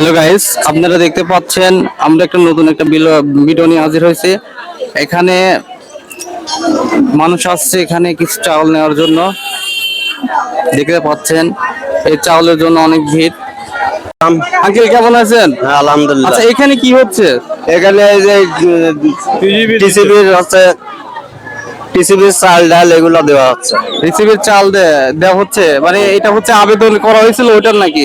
Hello guys আপনারা দেখতে পাচ্ছেন আমরা একটা নতুন একটা বিল- ভিডিও নিয়ে হাজির হয়েছে। এখানে মানুষ আসছে এখানে কিছু চাউল নেওয়ার জন্য। দেখতে পাচ্ছেন এই চাউলের জন্য অনেক ভিড়। আঙ্কেল কেমন আছেন? হ্যাঁ, আলহামদুলিল্লাহ। আচ্ছা এখানে কি হচ্ছে? এখানে এই যে টিসিবির হচ্ছে টিসিবির চাল ডাল এগুলো দেওয়া হচ্ছে। রিসিভের চাল দে- দেওয়া হচ্ছে? মানে এটা হচ্ছে আবেদন করা হয়েছিল ওইটার নাকি?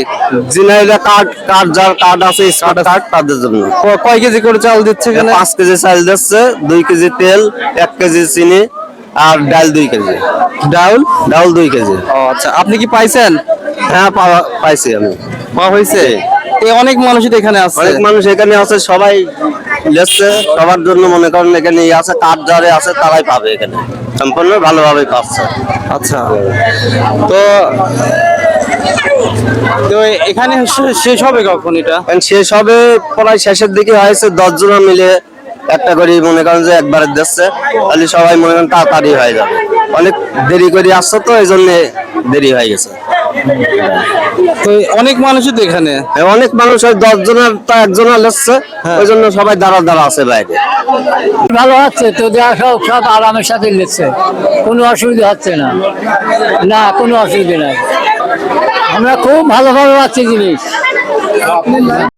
জিনাইলে কার্ড কার্ড যার কার্ড আছে স্মার্ট কার্ড তাদের জন্য। কয় কেজি করে চাল দিচ্ছে এখানে? পাঁচ কেজি চাল দিচ্ছে দুই কেজি তেল এক কেজি চিনি আর ডাল দুই কেজি। ডাউল ডাল দুই কেজি। ও আচ্ছা আপনি কি পাইছেন? হ্যাঁ পাওয়া পাইছি আমি। পাওয়া হয়েছে? এই অনেক মানুষই এখানে আসছে। অনেক মানুষ এখানে আছে সবাই লেসছে সবার জন্য মনে করেন এখানে আছে কার্ড যারে আছে তারাই পাবে এখানে। সম্পূর্ণ ভালোভাবে পাচ্ছে। আচ্ছা। তো তো এখানে শেষ হবে কখন এটা? শেষ হবে প্রায় শেষের দিকে হয়েছে দশ জনা মিলে একটা করে মনে করেন যে একবারে দিচ্ছে। তাহলে সবাই মনে করেন তাড়াতাড়ি হয়ে যাবে। অনেক দেরি করে আসছে তো এই জন্য দেরি হয়ে গেছে। তো অনেক মানুষই তো এখানে। অনেক মানুষ ওই দশ জনের তা একজনা লেসছে ওই জন্য সবাই দাঁড়া দাঁড়া আছে বাইরে। ভালো হচ্ছে তো দেওয়া সব সব আরামের সাথে নিচ্ছে। কোনো অসুবিধা হচ্ছে না। না কোনো অসুবিধা নাই। আমরা খুব ভালোভাবে পাচ্ছি জিনিস।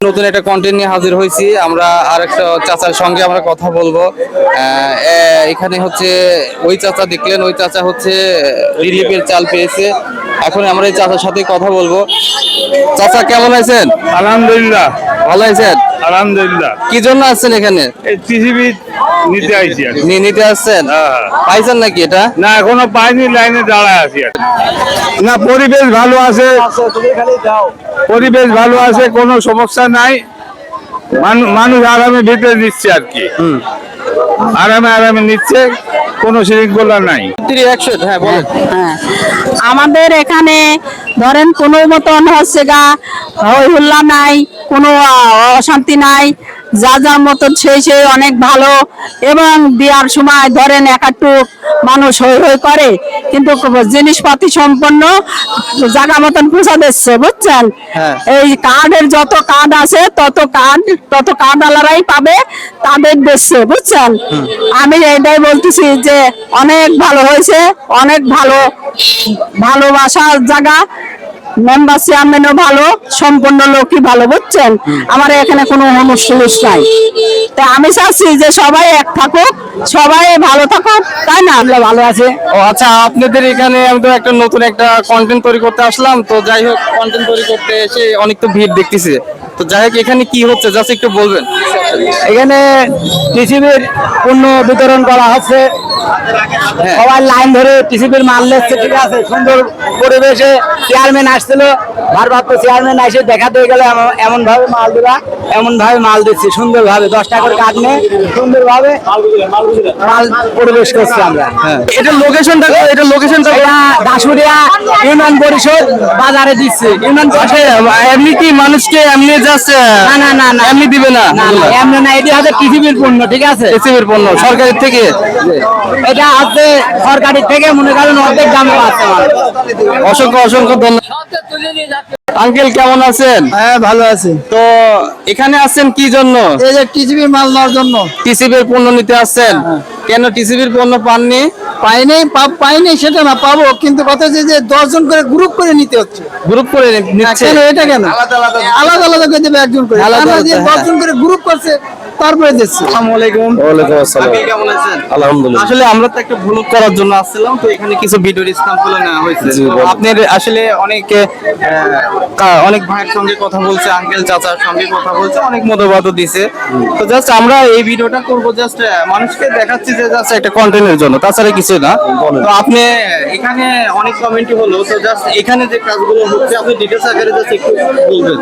নতুন একটা কন্টেন্ট নিয়ে হাজির হয়েছি। আমরা আর একটা চাচার সঙ্গে আমরা কথা বলব। আহ, এখানে হচ্ছে ওই চাচা দেখলেন ওই চাচা হচ্ছে রিলিফের চাল পেয়েছে। এখন আমরা এই চাচার সাথে কথা বলব। চাচা কেমন আছেন? আলহামদুলিল্লাহ। ভালো আছেন? আলহামদুলিল্লাহ। কি জন্য আসছেন এখানে? এই টিসিবি নিতে আইছি আর কি। নিতে আসছেন? হ্যাঁ। পাইছেন নাকি এটা? না এখনও পাইনি লাইনে দাঁড়ায় আছি আর কি। না পরিবেশ ভালো আছে। পরিবেশ ভালো আছে কোনো সমস্যা নাই। মানু- মানুষ আরামে ভিতরে নিচ্ছে আর কি। আরামে আরামে নিচ্ছে। কোনো শৃঙ্খলা নাই। হ্যাঁ বলেন। হ্যাঁ আমাদের এখানে ধরেন কোনো মতন হচ্ছে গা হই হুল্লা নাই কোনো আহ, অশান্তি নাই যা যা মতন সেই সেই অনেক ভালো এবং বিয়ার সময় ধরেন একাটু মানুষ হই হই করে কিন্তু জিনিসপাতি সম্পন্ন জায়গা মতন পৌঁছা দিচ্ছে বুঝছেন? হ্যাঁ। এই কার্ডের যত কার্ড আছে তত কার্ড তত কার্ড আলারাই পাবে তাদের দিচ্ছে বুঝছেন? আমি এটাই বলতেছি যে অনেক ভালো হয়েছে অনেক ভালো ভালোবাসার জায়গা মেম্বার চেয়ারম্যানও ভালো, সম্পূর্ণ লোকই ভালো, বুঝছেন? আমার এখানে কোনো অনুষ্ঠান নাই। তা আমি চাচ্ছি যে সবাই এক থাকুক, সবাই ভালো থাকুক, তাই না? আমরা ভালো আছে। ও আচ্ছা আপনাদের এখানে আমি তো একটা নতুন একটা কন্টেন্ট তৈরি করতে আসলাম, তো যাই হোক কন্টেন্ট তৈরি করতে এসে অনেক তো ভিড় দেখতেছি। তো যাই হোক এখানে কি হচ্ছে? জাস্ট একটু বলবেন। এখানে টিসিবির পণ্য বিতরণ করা হচ্ছে। সবাই লাইন ধরে টিসিবির মাল নিচ্ছে ঠিক আছে? সুন্দর পরিবেশে চেয়ারম্যান আসছিল। ভারপ্রাপ্ত চেয়ারম্যান এসে দেখাতে দিয়ে গেলে এমন ভাবে মাল দিবা এমন ভাবে মাল দিচ্ছি সুন্দর ভাবে দশটা করে কাঠ নিয়ে সুন্দর ভাবে মাল পরিবেশ করছি আমরা এটা লোকেশনটা এটা লোকেশনটা দাসুরিয়া ইউনিয়ন পরিষদ বাজারে দিচ্ছে ইউনিয়ন পরিষদ। এমনি কি মানুষকে এমনি জাস্ট না না না না। এমনি দিবে না? এমনি না এটি হচ্ছে পৃথিবীর পণ্য ঠিক আছে? এসিবির পণ্য সরকারের থেকে? এটা আছে সরকারের থেকে মনে করেন অর্ধেক দামে মানুষ। অসংখ্য অসংখ্য ধন্যবাদ। আঙ্কেল কেমন আছেন? হ্যাঁ ভালো আছি। তো এখানে আসছেন কি জন্য? এই যে টিসিবির মাল নেওয়ার জন্য। টিসিবির পণ্য নিতে আসছেন। কেন টিসিবির পণ্য পাননি? পাইনি পাইনি সেটা না পাবো। কিন্তু কথা হচ্ছে যে দশজন করে গ্রুপ করে নিতে হচ্ছে। গ্রুপ করে নিচ্ছে? কেন এটা কেন? আলাদা আলাদা করে দেবে একজন করে। আলাদা আলাদা, হ্যাঁ। দশজন করে গ্রুপ করছে তারপরে দিচ্ছি। আসসালামু আলাইকুম। ওয়ালাইকুম আসসালাম। আঙ্কেল কেমন আছেন? আলহামদুলিল্লাহ। আসলে আমরা তো একটা ভ্লগ করার জন্য আসছিলাম তো এখানে কিছু ভিডিও স্ট্যাম্পগুলো নেওয়া হয়েছে। আপনার আসলে অনেক আহ, কা- অনেক ভাইয়ের সঙ্গে কথা বলছে আঙ্কেল চাচার সঙ্গে কথা বলছে অনেক মতবাদও দিছে। তো জাস্ট আমরা এই ভিডিওটা করব জাস্ট মানুষকে দেখাচ্ছি যে জাস্ট একটা কন্টেন্টের জন্য। তাছাড়া কিছু না। তো আপনি এখানে অনেক কমেন্টই হলো তো জাস্ট এখানে যে কাজগুলো হচ্ছে আপনি ডিটেলস আকারে জাস্ট একটু বলবেন।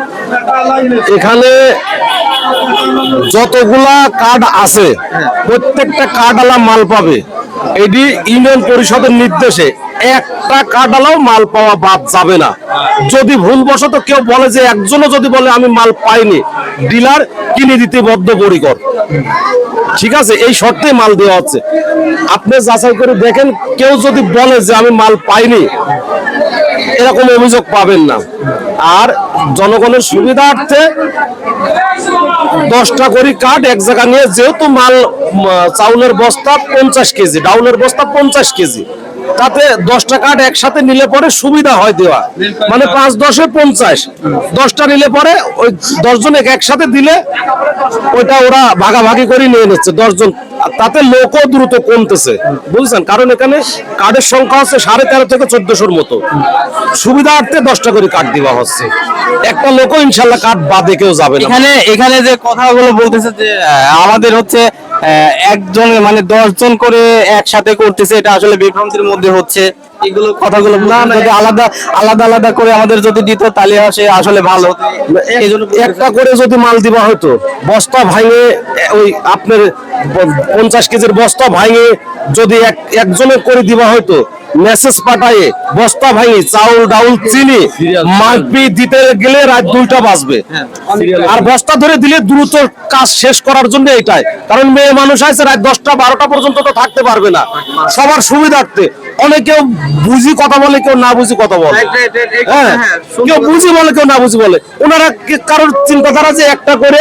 এখানে যতগুলা কার্ড আছে প্রত্যেকটা কার্ড আলা মাল পাবে। এটি ইউনিয়ন পরিষদের নির্দেশে। একটা কার্ড আলাও মাল পাওয়া বাদ যাবে না। যদি ভুলবশত কেউ বলে যে একজনও যদি বলে, আমি মাল পাইনি। ডিলার কিনে দিতে বদ্ধপরিকর। ঠিক আছে? এই শর্তে মাল দেওয়া হচ্ছে। আপনি যাচাই করে দেখেন, কেউ যদি বলে যে, আমি মাল পাইনি, এরকম অভিযোগ পাবেন না। আর জনগণের সুবিধার্থে দশটা করে কাঠ এক জায়গা নিয়ে যেহেতু মাল চাউলের বস্তা পঞ্চাশ কেজি, ডাউলের বস্তা পঞ্চাশ কেজি তাতে দশটা কাঠ একসাথে নিলে পরে সুবিধা হয় দেওয়া। মানে পাঁচ দশে পঞ্চাশ। দশটা নিলে পরে ওই দশজন একসাথে দিলে ওইটা ওরা ভাগাভাগি করে নিয়ে নিচ্ছে দশজন। তাতে লোকও দ্রুত কমতেছে। বুঝছেন? কারণ এখানে কার্ডের সংখ্যা হচ্ছে সাড়ে তেরো থেকে চোদ্দশোর মতো। সুবিধার্থে দশটা করে কার্ড দেওয়া হচ্ছে। একটা লোকও ইনশাল্লাহ কার্ড বাদে কেউ যাবে এখানে এখানে যে কথাগুলো বলতেছে যে আমাদের হচ্ছে একজন মানে দশজন করে একসাথে করতেছে এটা আসলে বিভ্রান্তির মধ্যে হচ্ছে। এগুলো কথাগুলো না যদি আলাদা আলাদা আলাদা করে আমাদের যদি দিত তাহলে সে আসলে ভালো। একটা করে যদি মাল দিবা হতো বস্তা ভাঙে ওই আপনার পঞ্চাশ কেজির বস্তা ভাঙে যদি এক একজনের করে দিবা হয়তো মেসেজ পাঠায় বস্তা ভাঙি চাউল, ডাউল, চিনি মালপি দিতে গেলে রাত দুইটা বাজবে। আর বস্তা ধরে দিলে দ্রুত কাজ শেষ করার জন্য এটাই। কারণ মেয়ে মানুষ আছে, রাত দশটা, বারোটা পর্যন্ত তো থাকতে পারবে না। সবার সুবিধার্থে। অনেকেও বুঝি কথা বলে কেউ না বুঝি কথা বলে। হ্যাঁ কেউ বুঝি বলে কেউ না বুঝি বলে। ওনারা কারোর চিন্তাধারা যে একটা করে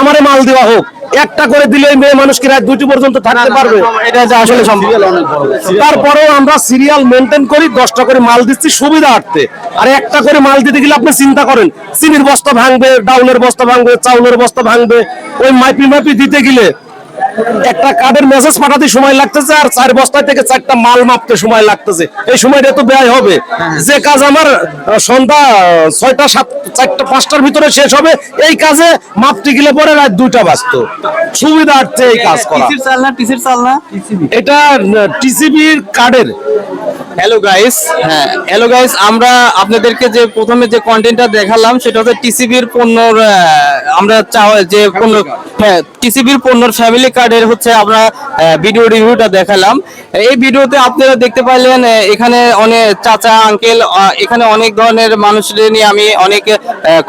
আমারে মাল দেওয়া হোক একটা করে দিলে মেয়ে মানুষ কি রাত দুটি পর্যন্ত থাকতে পারবে? এটা যে আসলে সম্ভব। তারপরেও আমরা সিরিয়াল মেনটেন করি দশটা করে মাল দিচ্ছি সুবিধা আটতে আর একটা করে মাল দিতে গেলে আপনি চিন্তা করেন চিনির বস্তা ভাঙবে ডাউলের বস্তা ভাঙবে চাউলের বস্তা ভাঙবে ওই মাইপি মাইপি দিতে গেলে একটা কার্ডের মেসেজ পাঠাতে সময় লাগতেছে আর চার বস্তা থেকে চারটা মাল মাপতে সময় লাগতেছে। এই সময়টা তো ব্যয় হবে। যে কাজ আমার সন্ধ্যা ছয়টা সাত চারটা পাঁচটার ভিতরে শেষ হবে এই কাজে মাপতে গেলে পরে রাত দুইটা বাজতো। সুবিধার্থে এই কাজ করা। এটা টিসিবির কার্ডের। হ্যালো গাইস হ্যাঁ হ্যালো গাইস আমরা আপনাদেরকে যে প্রথমে যে কন্টেন্টটা দেখালাম, সেটা হচ্ছে টিসিবির পণ্যর আমরা চাও- যে পণ্য হ্যাঁ টিসিবির পণ্যর ফ্যামিলি কার্ডের হচ্ছে আমরা ভিডিও রিভিউটা দেখালাম। এই ভিডিওতে আপনারা দেখতে পাইলেন এখানে অনেক চাচা আঙ্কেল এখানে অনেক ধরনের মানুষদের নিয়ে আমি অনেক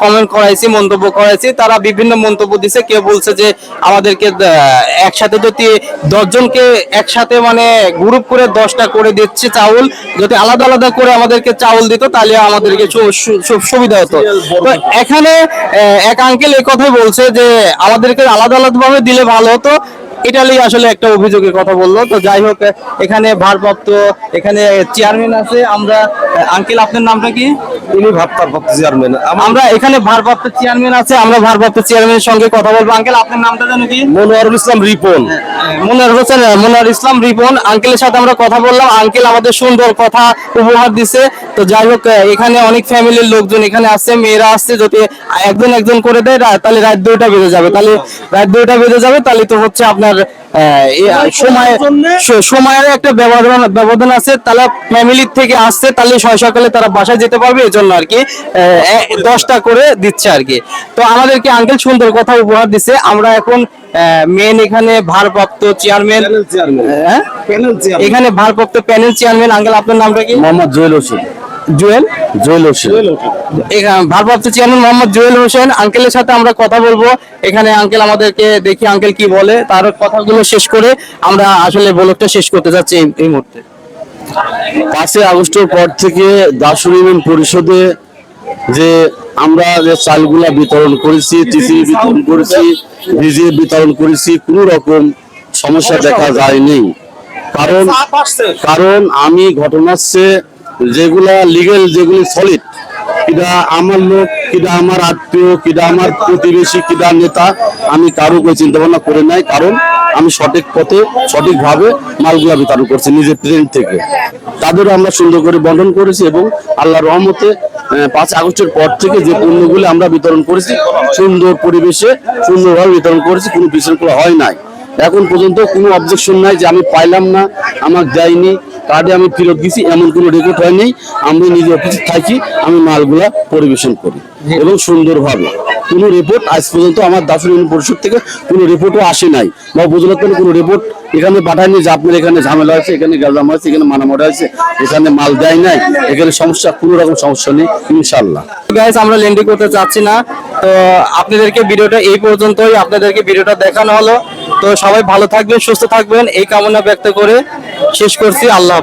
কমেন্ট করাইছি, মন্তব্য করাইছি। তারা বিভিন্ন মন্তব্য দিছে। কেউ বলছে যে আমাদেরকে একসাথে যদি দশজনকে একসাথে মানে গ্রুপ করে দশটা করে দিচ্ছে চাউল যদি আলাদা আলাদা করে আমাদেরকে চাউল দিত তাহলে আমাদেরকে সুবিধা হতো। তো এখানে এক আঙ্কেল এই কথাই বলছে যে আমাদেরকে আলাদা আলাদা ভাবে দিলে ভালো হতো। এটাই আসলে একটা অভিযোগের কথা বলল। তো যাই হোক এখানে ভারপ্রাপ্ত এখানে চেয়ারম্যান আছে। আমরা আঙ্কেল আপনার নামটা কি? উনি ভাবতারপ্রাপ্ত চেয়ারম্যান আমরা এখানে ভারপ্রাপ্ত চেয়ারম্যান আছে আমরা ভারপ্রাপ্ত চেয়ারম্যানের সঙ্গে কথা বলব। আঙ্কেল আপনার নামটা জানো কি? মনোয়ারুল ইসলাম রিপন। মনোয়ার হোসেন মনোয়ার ইসলাম রিপন। আঙ্কেলের সাথে আমরা কথা বললাম। আঙ্কেল আমাদের সুন্দর কথা উপহার দিছে। তো যাই হোক এখানে অনেক ফ্যামিলির লোকজন এখানে আসছে মেয়েরা আসছে। যদি একজন একজন করে দেয় রা- তাহলে রাত দুইটা বেজে যাবে। তাহলে রাত দুইটা বেজে যাবে তাহলে তো হচ্ছে আপনার এ, সময় সময়ের একটা ব্যবধান ব্যবধান আছে। তাহলে ফ্যামিলির থেকে আসছে তাহলে ছয় সকালে তারা বাসায় যেতে পারবে। এই জন্য আর কি দশটা করে দিচ্ছে আর কি। তো আমাদেরকে আঙ্কেল সুন্দর কথা উপহার দিছে। আমরা এখন মেন এখানে ভারপ্রাপ্ত চেয়ারম্যান? এখানে ভারপ্রাপ্ত প্যানেল চেয়ারম্যান আঙ্কেল আপনার নামটা কি? মোহাম্মদ জুয়েল হোসেন। জুয়েল? জুয়েল হোসেন। এখানে ভারপ্রাপ্ত চেয়ারম্যান মোহাম্মদ জুয়েল হোসেন। আঙ্কেলের সাথে আমরা কথা বলব। এখানে আঙ্কেল আমাদেরকে দেখি আঙ্কেল কি বলে। তার কথাগুলো শেষ করে আমরা আসলে ব্লগটা শেষ করতে যাচ্ছি এই মুহূর্তে। পাঁচই আগস্টের পর থেকে দাসুর ইউনিয়ন পরিষদে যে আমরা যে চালগুলা বিতরণ করেছি টিসি বিতরণ করেছি ভিজিএ বিতরণ করেছি কোনো রকম সমস্যা দেখা যায়নি। কারণ কারণ আমি ঘটনা হচ্ছে যেগুলা লিগেল যেগুলি সলিড কিটা আমার লোক কিটা আমার আত্মীয় কিটা আমার প্রতিবেশী কিটা নেতা, আমি কারও কোনো চিন্তা ভাবনা করে নাই, কারণ আমি সঠিক পথে, সঠিকভাবে মালগুলা বিতরণ করছি নিজের ট্রেন থেকে। তাদেরও আমরা সুন্দর করে বন্টন করেছি এবং আল্লাহ রহমতে পাঁচ আগস্টের পর থেকে যে পণ্যগুলো আমরা বিতরণ করেছি, সুন্দর পরিবেশে সুন্দরভাবে বিতরণ করেছি, কোনো বিশৃঙ্খলা হয় নাই। এখন পর্যন্ত কোনো অবজেকশন নাই যে আমি পাইলাম না, আমার দেয়নি কার্ডে আমি ফেরত দিছি এমন কোনো রেকর্ড হয়নি। আমি নিজে অফিসে থাকি আমি মালগুলা পরিবেশন করি এবং সুন্দরভাবে। কোনো রিপোর্ট আজ পর্যন্ত আমার দাসুর ইউনিয়ন পরিষদ থেকে কোনো রিপোর্টও আসে নাই। বা উপজেলা থেকে কোনো রিপোর্ট এখানে পাঠায়নি যে আপনার এখানে ঝামেলা আছে এখানে গাজাম আছে এখানে মানামারা আছে এখানে মাল দেয় নাই, এখানে সমস্যা, কোনো রকম সমস্যা নেই ইনশাল্লাহ গাইস আমরা লেন্ডি করতে চাচ্ছি না। তো আপনাদেরকে ভিডিওটা এই পর্যন্তই, আপনাদেরকে ভিডিওটা দেখানো হলো। তো সবাই ভালো থাকবেন, সুস্থ থাকবেন, এই কামনা ব্যক্ত করে শেষ করছি। আল্লাহ।